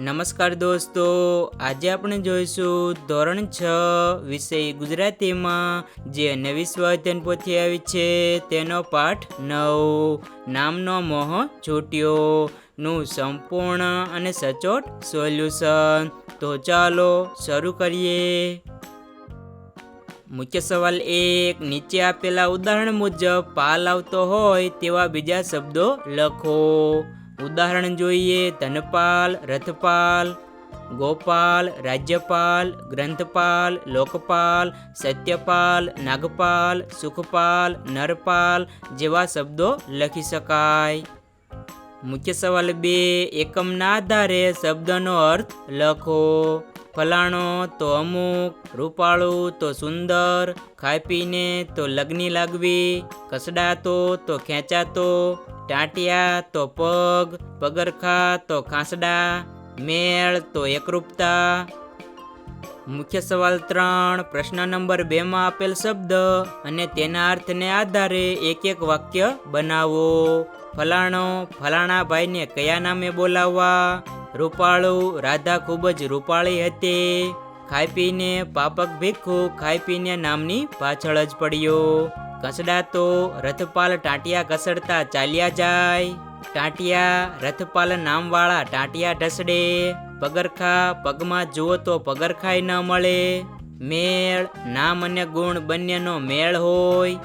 નમસ્કાર દોસ્તો, આજે આપણે જોઈશું ધોરણ છ વિષય ગુજરાતીમાં. જે નવી સ્વાધ્યન પોથી આવી છે, તેનો પાઠ નવ. નામનો મોહ છૂટ્યો નું સંપૂર્ણ અને સચોટ સોલ્યુશન. તો ચાલો શરૂ કરીએ. મુખ્ય સવાલ એક, નીચે આપેલા ઉદાહરણ મુજબ પાલ આવતો હોય તેવા બીજા શબ્દો લખો. ઉદાહરણ જોઈએ, ધનપાલ, રથપાલ, ગોપાલ, રાજ્યપાલ, ગ્રંથપાલ, લોકપાલ, સત્યપાલ, નાગપાલ, સુખપાલ, નરપાલ જેવા શબ્દો લખી શકાય. મુખ્ય સવાલ બે, એકમના આધારે શબ્દનો અર્થ લખો. ફલાણો તો અમુક, રૂપાળું તો સુંદર ખાઈ પીને તો લગ્ની લાગવી કસડાતો તો ખેંચાતો ટાંટિયા તો પગ, પગરખા તો ખાંસડા, મેળ તો એકરૂપતા. મુખ્ય સવાલ ત્રણ, પ્રશ્ન નંબર બેમાં આપેલ શબ્દ અને તેના અર્થને આધારે એક એક વાક્ય બનાવો. ફલાણો ફલાણા ભાઈને કયા નામે બોલાવવા? રૂપાળું, રાધા ખૂબ જ રૂપાળી હતી. ખાઈ પીને પાપક ભીખુ, ખાઈ પીને નામની પાછળ જ પડ્યો. કસડાતો રથપાલ ટાંટિયા કસડતા ચાલ્યા જાય. ટાંટિયા, રથપાલ નામવાળા ટાંટિયા ઢસડે. પગરખા પગમાં જુઓ તો પગરખાય ન મળે. મેળ, નામ અને ગુણ બંનેનો મેળ હોય.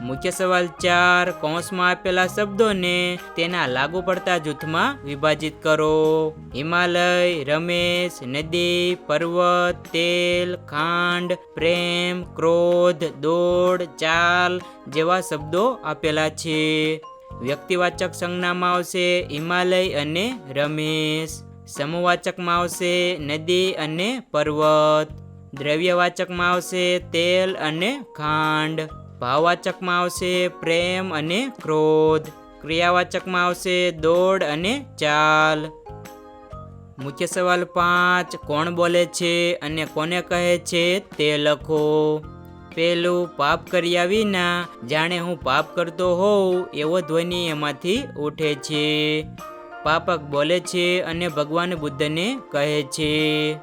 મુખ્ય સવાલ ચાર, કૌંસમાં આપેલા શબ્દોને તેના લાગુ પડતા જૂથમાં વિભાજિત કરો. હિમાલય, રમેશ, નદી, પર્વત, તેલ, ખાંડ, પ્રેમ, ક્રોધ, દોડ, ચાલ જેવા શબ્દો આપેલા છે. વ્યક્તિવાચક સંજ્ઞામાં આવશે હિમાલય અને રમેશ. સમૂહવાચકમાં આવશે નદી અને પર્વત. દ્રવ્યવાચકમાં આવશે તેલ અને ખાંડ. ભાવવાચકમાં આવશે પ્રેમ અને ક્રોધ. ક્રિયાવાચકમાં આવશે દોડ અને ચાલ. મુખ્ય સવાલ પાંચ, કોણ બોલે છે અને કોને કહે છે તે લખો. પેલું, પાપ કર્યા વિના જાણે હું પાપ કરતો હોઉં એવો ધ્વનિ એમાંથી ઉઠે છે. પાપક બોલે છે અને ભગવાન બુદ્ધને કહે છે.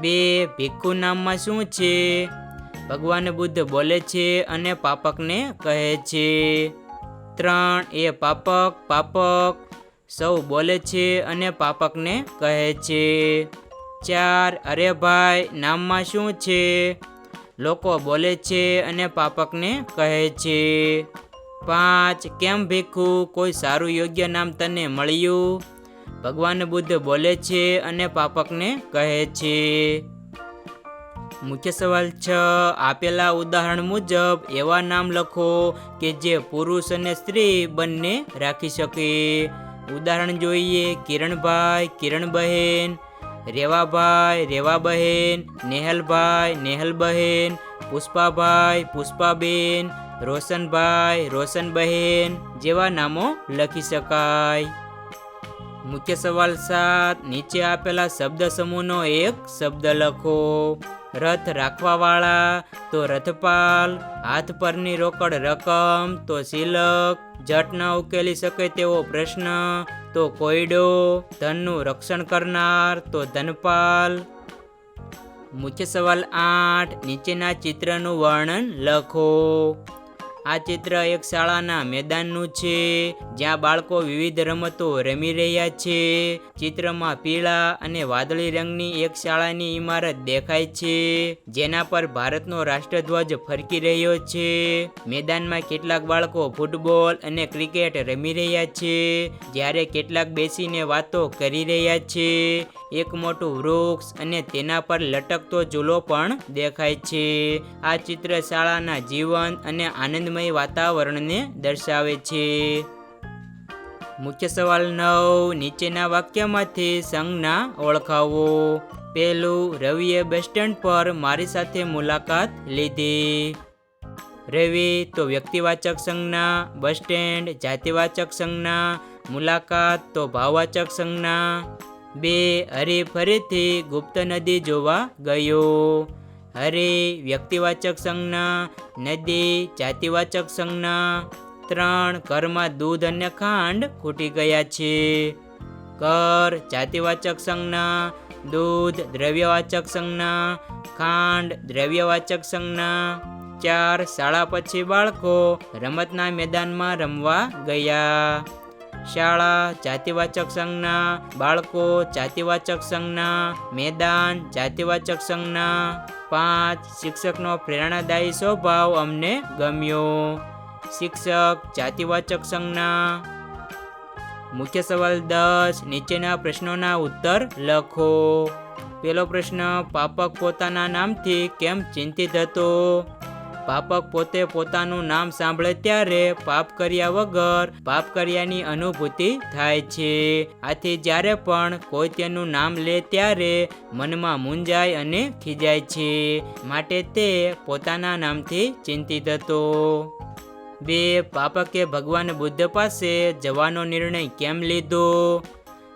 બે ભિક્ષુ નામમાં શું છે? ભગવાન બુદ્ધ બોલે છે અને પાપકને કહે છે. ત્રણ, એ પાપક પાપક. સૌ બોલે છે અને પાપકને કહે છે. ચાર, અરે ભાઈ, નામમાં શું છે? લોકો બોલે છે અને પાપકને કહે છે. પાંચ, કેમ ભીખુ? કોઈ સારું યોગ્ય નામ તને મળ્યું? ભગવાન બુદ્ધ બોલે છે અને પાપકને કહે છે. મુખ્ય સવાલ છ. આપેલા ઉદાહરણ મુજબ, એવા નામ લખો કે જે પુરુષ અને સ્ત્રી બંને રાખી શકે. ઉદાહરણ જોઈએ, કિરણભાઈ, કિરણબહેન. રેવાભાઈ, રેવાબહેન. નેહલભાઈ, નેહલબહેન. પુષ્પાભાઈ, પુષ્પાબેન. રોશનભાઈ, રોશનબહેન જેવા નામો લખી શકાય. મુખ્ય સવાલ સાત. નીચે આપેલા શબ્દ સમૂહનો એક શબ્દ લખો. રથ રાખવાવાળા, તો રથપાલ, હાથ પરની રોકડ રકમ, તો સિલક, જટ ન ઉકેલી શકે તેવો પ્રશ્ન, તો કોયડો, ધનનું રક્ષણ કરનાર, તો ધનપાલ. મુખ્ય સવાલ આઠ, નીચેના ચિત્રનું વર્ણન લખો. આ ચિત્ર એક શાળાના મેદાનનું છે, જ્યાં બાળકો વિવિધ રમતો રમી રહ્યા છે. ચિત્રમાં પીળા અને વાદળી રંગની એક શાળાની ઇમારત દેખાય છે, જેના પર ભારતનો રાષ્ટ્રધ્વજ ફરકી રહ્યો છે. મેદાનમાં કેટલાક બાળકો ફૂટબોલ અને ક્રિકેટ રમી રહ્યા છે, જ્યારે કેટલાક બેસીને વાતો કરી રહ્યા છે. એક મોટું વૃક્ષ અને તેના પર લટકતો ઝૂલો પણ દેખાય છે. આ ચિત્ર શાળાના જીવન અને આનંદમય વાતાવરણને દર્શાવે છે. મુખ્ય સવાલ નવ, નીચેના વાક્યમાંથી સંજ્ઞા ઓળખાવો. પહેલું, રવિએ બસ સ્ટેન્ડ પર મારી સાથે મુલાકાત લીધી. રવિ, તો વ્યક્તિવાચક સંજ્ઞા, બસ સ્ટેન્ડ, જાતિવાચક સંજ્ઞા, મુલાકાત, તો ભાવવાચક સંજ્ઞા. બે હરે ફરીથી ગુપ્ત નદી જોવા ગયો. હરે વ્યક્તિવાચક સંજ્ઞા, નદી જાતિવાચક સંજ્ઞા. ત્રણ, ઘરમાં દૂધ અને ખાંડ ખૂટી ગયા છે. કર જાતિવાચક સંજ્ઞા. દૂધ, દ્રવ્યવાચક સંજ્ઞા. ખાંડ, દ્રવ્યવાચક સંજ્ઞા. ચાર, શાળા પછી બાળકો રમતના મેદાનમાં રમવા ગયા. શાળા, જાતિવાચક સંજ્ઞા, બાળકો, જાતિવાચક સંજ્ઞા, મેદાન, જાતિવાચક સંજ્ઞા. પાંચ, શિક્ષકનો પ્રેરણાદાયી સ્વભાવ અમને ગમ્યો. શિક્ષક, જાતિવાચક સંજ્ઞા. મુખ્ય સવાલ દસ, નીચેના પ્રશ્નોના ઉત્તર લખો. પેલો પ્રશ્ન, પાપક પોતાના નામથી કેમ ચિંતિત હતો? પાપક પોતે પોતાનું નામ સાંભળે ત્યારે પાપ કર્યા વગર પાપ કર્યાની અનુભૂતિ થાય છે. આથી જ્યારે પણ કોઈ તેનું નામ લે ત્યારે મનમાં મૂંઝાય અને ખીજાય છે. માટે તે પોતાના નામથી ચિંતિત હતો. બે પાપકે ભગવાન બુદ્ધ પાસે જવાનો નિર્ણય કેમ લીધો?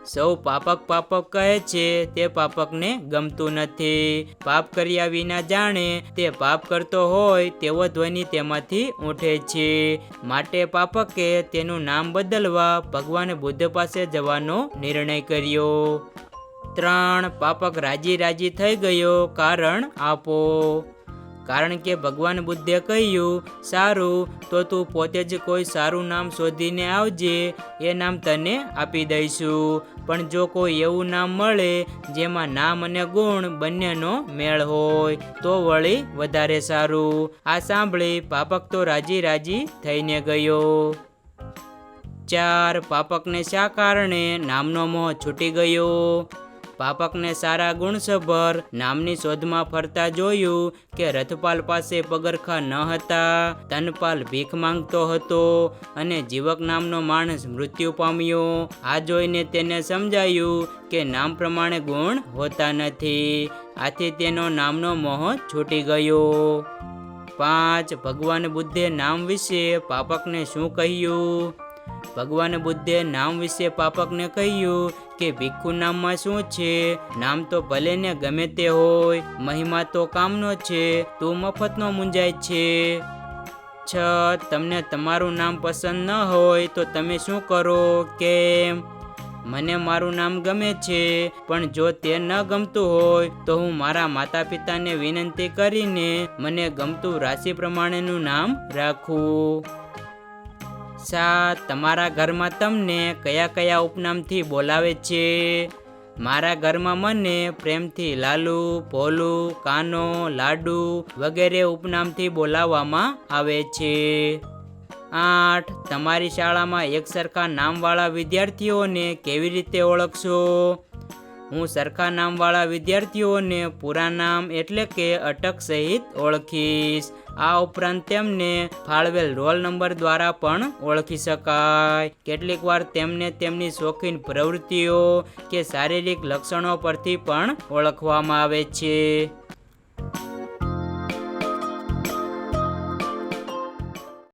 સૌ પાપક પાપક કહે છે, તે પાપકને ગમતું નથી. પાપ કર્યા વિના જાણે તે પાપ કરતો હોય તેવો ધ્વનિ તેમાંથી ઉઠે છે. માટે પાપકે તેનું નામ બદલવા ભગવાન બુદ્ધ પાસે જવાનો નિર્ણય કર્યો. ત્રણ, પાપક રાજી રાજી થઈ ગયો. કારણ આપો. કારણ કે ભગવાન બુદ્ધે કહ્યું, સારું, તો તું પોતે જ કોઈ સારું નામ શોધીને આવજે, એ નામ તને આપી દઈશું. પણ જો કોઈ એવું નામ મળે, જેમાં નામ અને ગુણ બંનેનો મેળ હોય, તો વળી વધારે સારું. આ સાંભળી પાપક તો રાજી રાજી થઈને ગયો. ચાર પાપકને શા કારણે નામનો મોહ છૂટી ગયો? પાપકને સારા ગુણસભર નામની શોધમાં ફરતા જોયું કે રથપાલ પાસે પગરખા ન હતા. તનપાલ ભીખ માંગતો હતો અને જીવક નામનો માણસ મૃત્યુ પામ્યો. આ જોઈને તેને સમજાયું કે નામ પ્રમાણે ગુણ હોતા નથી. આથી તેનો નામનો મોહ છૂટી ગયો. પાંચ, ભગવાન બુદ્ધે નામ વિશે પાપકને શું કહ્યું? ભગવાન બુદ્ધે નામ વિશે પાપકને કહ્યું કે ભિક્ષુ નામમાં શું છે? નામ તો ભલે ને ગમે તે હોય, મહિમા તો કામનો છે, તું મફતનો મુંજાય છે. છ, તમને તમારું નામ પસંદ ન હોય તો તમે શું કરો? કે મને મારું નામ ગમે છે, પણ જો તે ન ગમતું હોય તો હું મારા માતા પિતાને વિનંતી કરીને મને ગમતું રાશિ પ્રમાણેનું નામ રાખું. સાત તમારા ઘરમાં તમને કયા કયા ઉપનામથી બોલાવે છે? મારા ઘરમાં મને પ્રેમથી લાલુ ભોલુ કાનો, લાડુ વગેરે ઉપનામથી બોલાવવામાં આવે છે. આઠ, તમારી શાળામાં એક સરખા નામવાળા વિદ્યાર્થીઓને કેવી રીતે ઓળખશો? હું સરખા નામવાળા વિદ્યાર્થીઓને પૂરા નામ એટલે કે અટક સહિત ઓળખીશ. આ ઉપરાંત તેમને ફાળવેલ રોલ નંબર દ્વારા પણ ઓળખી શકાય. કેટલીક વાર તેમને તેમની શોખીન પ્રવૃત્તિઓ કે શારીરિક લક્ષણો પરથી પણ ઓળખવામાં આવે છે.